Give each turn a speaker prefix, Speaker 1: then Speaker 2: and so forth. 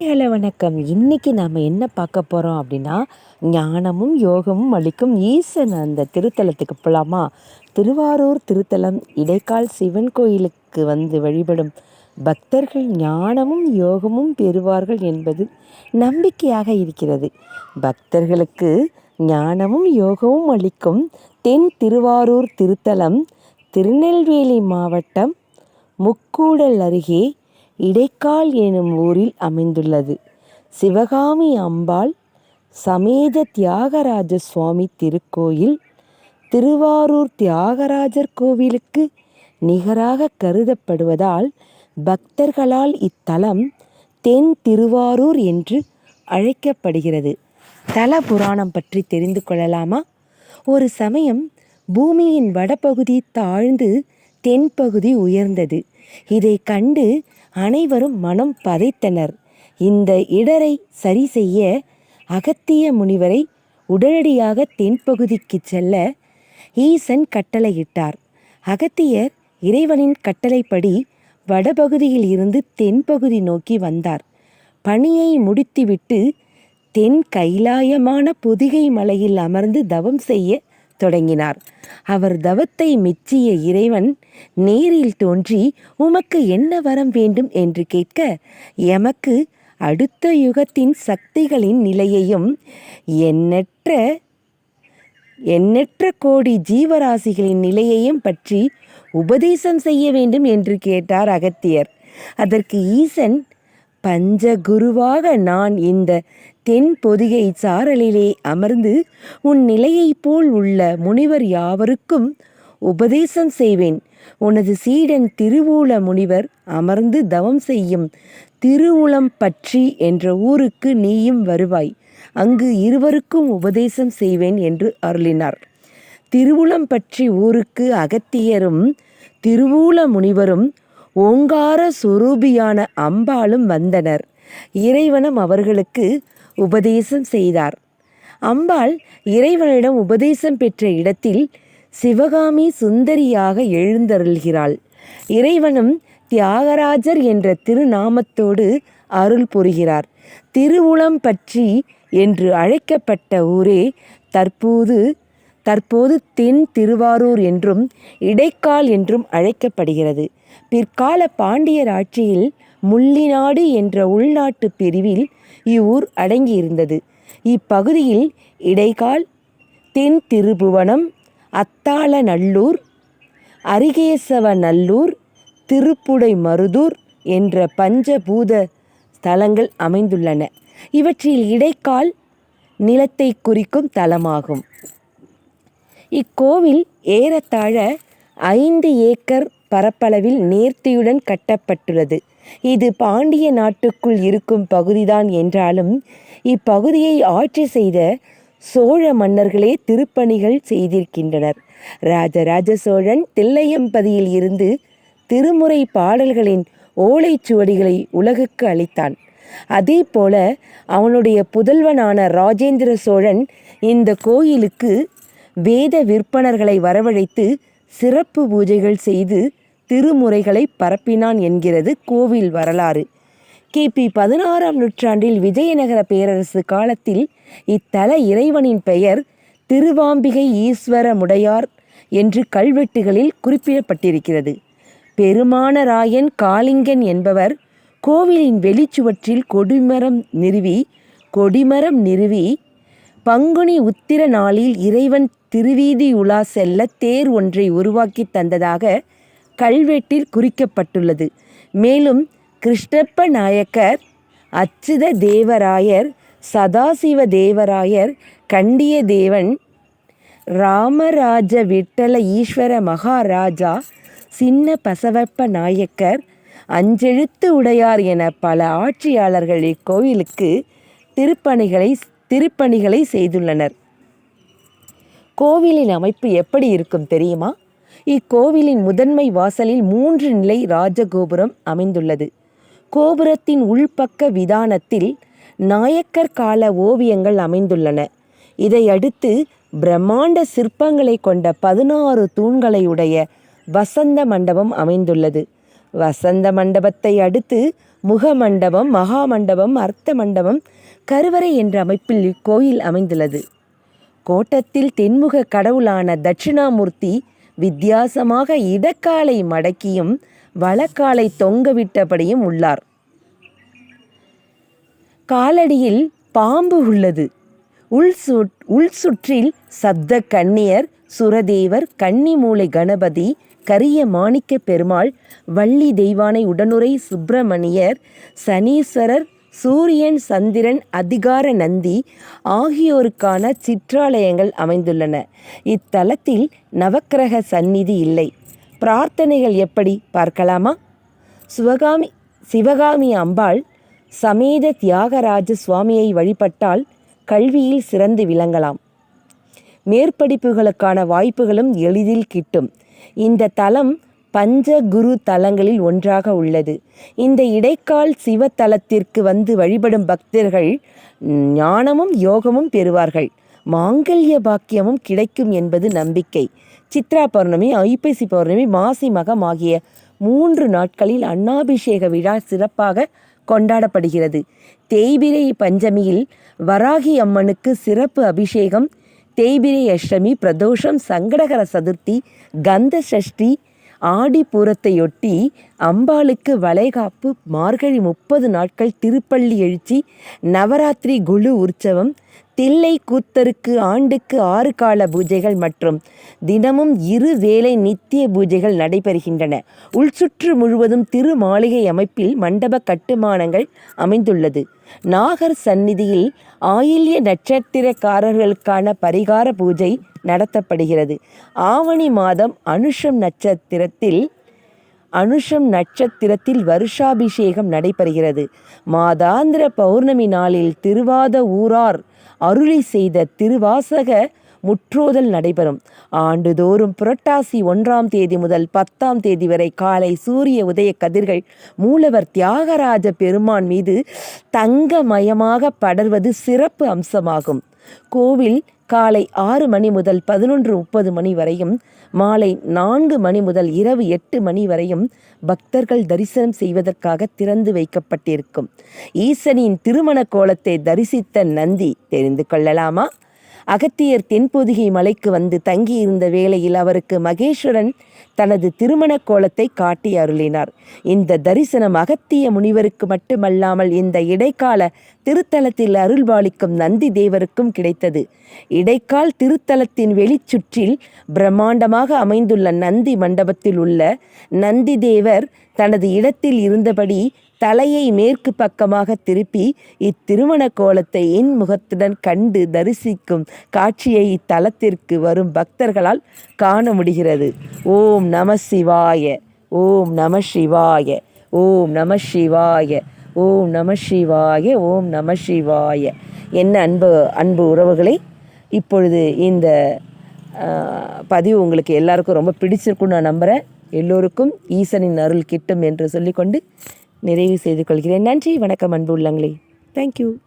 Speaker 1: Hello வணக்கம். இன்னைக்கு நாம் என்ன பார்க்க போகிறோம் அப்படின்னா ஞானமும் யோகமும் அளிக்கும் ஈசன் அந்த திருத்தலத்துக்கு போகலாமா திருவாரூர் திருத்தலம் இடைக்கால் சிவன் கோயிலுக்கு வந்து வழிபடும் பக்தர்கள் ஞானமும் யோகமும் பெறுவார்கள் என்பது நம்பிக்கையாக இருக்கிறது. பக்தர்களுக்கு ஞானமும் யோகமும் அளிக்கும் தென் திருவாரூர் திருத்தலம் திருநெல்வேலி மாவட்டம் முக்கூடல் அருகே இடைக்கால் எனும் ஊரில் அமைந்துள்ளது. சிவகாமி அம்பாள் சமேத தியாகராஜ சுவாமி திருக்கோயில் திருவாரூர் தியாகராஜர் கோவிலுக்கு நிகராக கருதப்படுவதால் பக்தர்களால் இத்தலம் தென் திருவாரூர் என்று அழைக்கப்படுகிறது. தல புராணம் பற்றி தெரிந்து கொள்ளலாமா? ஒரு சமயம் பூமியின் வடபகுதி தாழ்ந்து தென்பகுதி உயர்ந்தது. இதை கண்டு அனைவரும் மனம் பதைத்தனர். இந்த இடரை சரி செய்ய அகத்திய முனிவரை உடனடியாக தென்பகுதிக்கு செல்ல ஈசன் கட்டளையிட்டார். அகத்தியர் இறைவனின் கட்டளைப்படி வடபகுதியில் இருந்து தென்பகுதி நோக்கி வந்தார். பணியை முடித்துவிட்டு தென் கைலாயமான பொதிகை மலையில் அமர்ந்து தவம் செய்ய தொடங்கினார். அவர் தவத்தை மெச்சிய இறைவன் நேரில் தோன்றி உமக்கு என்ன வரம் வேண்டும்? என்று கேட்க எமக்கு அடுத்த யுகத்தின் சக்திகளின் நிலையையும் எண்ணற்ற எண்ணற்ற கோடி ஜீவராசிகளின் நிலையையும் பற்றி உபதேசம் செய்ய வேண்டும் என்று கேட்டார் அகத்தியர். அதற்கு ஈசன் பஞ்சகுருவாக நான் இந்த தென் பொதிகை சாரலிலே அமர்ந்து உன் நிலையைப் போல் உள்ள முனிவர் யாவருக்கும் உபதேசம் செய்வேன். உனது சீடன் திருவூல முனிவர் அமர்ந்து தவம் செய்யும் திருவுளம் பற்றி என்ற ஊருக்கு நீயும் வருவாய். அங்கு இருவருக்கும் உபதேசம் செய்வேன் என்று அருளினார். திருவுளம் பற்றி ஊருக்கு அகத்தியரும் திருவூல முனிவரும் ஓங்கார சுரூபியான அம்பாளும் வந்தனர். இறைவனும் அவர்களுக்கு உபதேசம் செய்தார். அம்பாள் இறைவனிடம் உபதேசம் பெற்ற இடத்தில் சிவகாமி சுந்தரியாக எழுந்தருள்கிறாள். இறைவனும் தியாகராஜர் என்ற திருநாமத்தோடு அருள் புரிகிறார். திருவுளம் பற்றி என்று அழைக்கப்பட்ட ஊரே தற்போது தற்போது தென் திருவாரூர் என்றும் இடைக்கால் என்றும் அழைக்கப்படுகிறது. பிற்கால பாண்டியர் ஆட்சியில் முள்ளிநாடு என்ற உள்நாட்டு பிரிவில் இவ்வூர் அடங்கியிருந்தது. இப்பகுதியில் இடைக்கால் தென் திருபுவனம் அத்தாளநல்லூர் அரிகேசவநல்லூர் திருப்புடை மருதூர் என்ற பஞ்சபூத ஸ்தலங்கள் அமைந்துள்ளன. இவற்றில் இடைக்கால் நிலத்தை குறிக்கும் தலமாகும். இக்கோவில் ஏறத்தாழ ஐந்து ஏக்கர் பரப்பளவில் நேர்த்தியுடன் கட்டப்பட்டுள்ளது. இது பாண்டிய நாட்டுக்குள் இருக்கும் பகுதிதான் என்றாலும் இப்பகுதியை ஆட்சி செய்த சோழ மன்னர்களே திருப்பணிகள் செய்திருக்கின்றனர். ராஜராஜ சோழன் தில்லையம்பதியில் இருந்து திருமுறை பாடல்களின் ஓலைச்சுவடிகளை உலகுக்கு அளித்தான். அதே போல அவனுடைய புதல்வனான ராஜேந்திர சோழன் இந்த கோயிலுக்கு வேத விற்பனர்களை வரவழைத்து சிறப்பு பூஜைகள் செய்து திருமுறைகளை பரப்பினான் என்கிறது கோவில் வரலாறு. கிபி பதினாறாம் நூற்றாண்டில் விஜயநகர பேரரசு காலத்தில் இத்தல இறைவனின் பெயர் திருவாம்பிகை ஈஸ்வரமுடையார் என்று கல்வெட்டுகளில் குறிப்பிடப்பட்டிருக்கிறது. பெருமானராயன் காளிங்கன் என்பவர் கோவிலின் வெளிச்சுவற்றில் கொடிமரம் நிறுவி கொடிமரம் நிறுவி பங்குனி உத்திர நாளில் இறைவன் திருவீதி உலா செல்ல தேர் ஒன்றை உருவாக்கி தந்ததாக கல்வெட்டில் குறிக்கப்பட்டுள்ளது. மேலும் கிருஷ்ணப்ப நாயக்கர் அச்சுத தேவராயர் சதாசிவ தேவராயர் கண்டிய தேவன் ராமராஜ விட்டல ஈஸ்வர மகாராஜா சின்ன பசவப்ப நாயக்கர் அஞ்செழுத்து உடையார் என பல ஆட்சியாளர்கள் இக்கோயிலுக்கு திருப்பணிகளை திருப்பணிகளை செய்துள்ளனர். கோவிலின் அமைப்பு எப்படி இருக்கும் தெரியுமா? இக்கோவிலின் முதன்மை வாசலில் மூன்று நிலை ராஜகோபுரம் அமைந்துள்ளது. கோபுரத்தின் உள்பக்க விதானத்தில் நாயக்கர் கால ஓவியங்கள் அமைந்துள்ளன. இதையடுத்து பிரம்மாண்ட சிற்பங்களை கொண்ட பதினாறு தூண்களையுடைய வசந்த மண்டபம் அமைந்துள்ளது. வசந்த மண்டபத்தை அடுத்து முகமண்டபம் மகாமண்டபம் அர்த்த மண்டபம் கருவறை என்ற அமைப்பில் இக்கோயில் அமைந்துள்ளது. கோட்டத்தில் தென்முக கடவுளான தட்சிணாமூர்த்தி வித்தியாசமாக இடக்காலை மடக்கியும் வலக்காலை தொங்கவிட்டபடியும் உள்ளார். காலடியில் பாம்பு உள்ளது. உள் சுட் உள் சுற்றில் சப்த கண்ணியர் சுரதேவர் கன்னிமூலை கணபதி கரிய மாணிக்க பெருமாள் வள்ளி தெய்வானை உடனுரை சுப்பிரமணியர் சனீஸ்வரர் சூரியன் சந்திரன் அதிகார நந்தி ஆகியோருக்கான சிற்றாலயங்கள் அமைந்துள்ளன. இத்தலத்தில் நவக்கிரக சந்நிதி இல்லை. பிரார்த்தனைகள் எப்படி பார்க்கலாமா? சிவகாமி சிவகாமி அம்பாள் சமேத தியாகராஜ சுவாமியை வழிபட்டால் கல்வியில் சிறந்து விளங்கலாம். மேற்படிப்புகளுக்கான வாய்ப்புகளும் எளிதில் கிட்டும். இந்த தலம் பஞ்ச குரு தலங்களில் ஒன்றாக உள்ளது. இந்த இடைக்கால் சிவத்தலத்திற்கு வந்து வழிபடும் பக்தர்கள் ஞானமும் யோகமும் பெறுவார்கள். மாங்கல்ய பாக்கியமும் கிடைக்கும் என்பது நம்பிக்கை. சித்ரா பௌர்ணமி ஐப்பசி பௌர்ணமி மாசி மகம் ஆகிய மூன்று நாட்களில் அன்னாபிஷேக விழா சிறப்பாக கொண்டாடப்படுகிறது. தேய்பிரை பஞ்சமியில் வராகி அம்மனுக்கு சிறப்பு அபிஷேகம் தேய்பிரை அஷ்டமி பிரதோஷம் சங்கடகர சதுர்த்தி கந்த சஷ்டி ஆடிப்பூரத்தையொட்டி அம்பாளுக்கு வளைகாப்பு மார்கழி முப்பது நாட்கள் திருப்பள்ளி எழுச்சி நவராத்திரி குழு உற்சவம் தில்லை கூத்தருக்கு ஆண்டுக்கு ஆறு கால பூஜைகள் மற்றும் தினமும் இரு வேளை நித்திய பூஜைகள் நடைபெறுகின்றன. உள்சுற்று முழுவதும் திரு மாளிகை அமைப்பில் மண்டப கட்டுமானங்கள் அமைந்துள்ளது. நாகர் சந்நிதியில் ஆயில்ய நட்சத்திரக்காரர்களுக்கான பரிகார பூஜை நடத்தப்படுகிறது. ஆவணி மாதம் அனுஷம் நட்சத்திரத்தில் அனுஷம் நட்சத்திரத்தில் வருஷாபிஷேகம் நடைபெறுகிறது. மாதாந்திர பௌர்ணமி நாளில் திருவாத ஊரார் அருளி செய்த திருவாசக முற்றோதல் நடைபெறும். ஆண்டுதோறும் புரட்டாசி ஒன்றாம் தேதி முதல் பத்தாம் தேதி வரை காலை சூரிய உதய கதிர்கள் மூலவர் தியாகராஜ பெருமான் மீது தங்கமயமாக படர்வது சிறப்பு அம்சமாகும். கோவில் காலை ஆறு மணி முதல் பதினொன்று முப்பது மணி வரையும் மாலை நான்கு மணி முதல் இரவு எட்டு மணி வரையும் பக்தர்கள் தரிசனம் செய்வதற்காக திறந்து வைக்கப்பட்டிருக்கும். ஈசனின் திருமண கோலத்தை தரிசித்த நந்தி தெரிந்து கொள்ளலாமா? அகத்தியர் தென்பொதிகை மலைக்கு வந்து தங்கியிருந்த வேளையில் அவருக்கு மகேஸ்வரன் தனது திருமண கோலத்தை காட்டி அருளினார். இந்த தரிசனம் அகத்திய முனிவருக்கு மட்டுமல்லாமல் இந்த இடைக்கால திருத்தலத்தில் அருள்பாலிக்கும் நந்தி தேவருக்கும் கிடைத்தது. இடைக்கால் திருத்தலத்தின் வெளிச்சுற்றில் பிரம்மாண்டமாக அமைந்துள்ள நந்தி மண்டபத்தில் உள்ள நந்தி தேவர் தனது இடத்தில் இருந்தபடி தலையை மேற்கு பக்கமாக திருப்பி இத்திருமண கோலத்தை என் முகத்துடன் கண்டு தரிசிக்கும் காட்சியை இத்தலத்திற்கு வரும் பக்தர்களால் காண முடிகிறது. ஓம் நம சிவாய ஓம் நம சிவாய ஓம் நம சிவாய ஓம் நம சிவாய ஓம் நம சிவாய. என்ன அன்பு அன்பு உறவுகளை இப்பொழுது இந்த பதிவு உங்களுக்கு எல்லாருக்கும் ரொம்ப பிடிச்சிருக்குன்னு நான் நம்புகிறேன் எல்லோருக்கும் ஈசனின் அருள் கிட்டும் என்று சொல்லிக்கொண்டு நிறைவு செய்து கொள்கிறேன். நன்றி வணக்கம் அன்பு உள்ளங்களே. தேங்க்யூ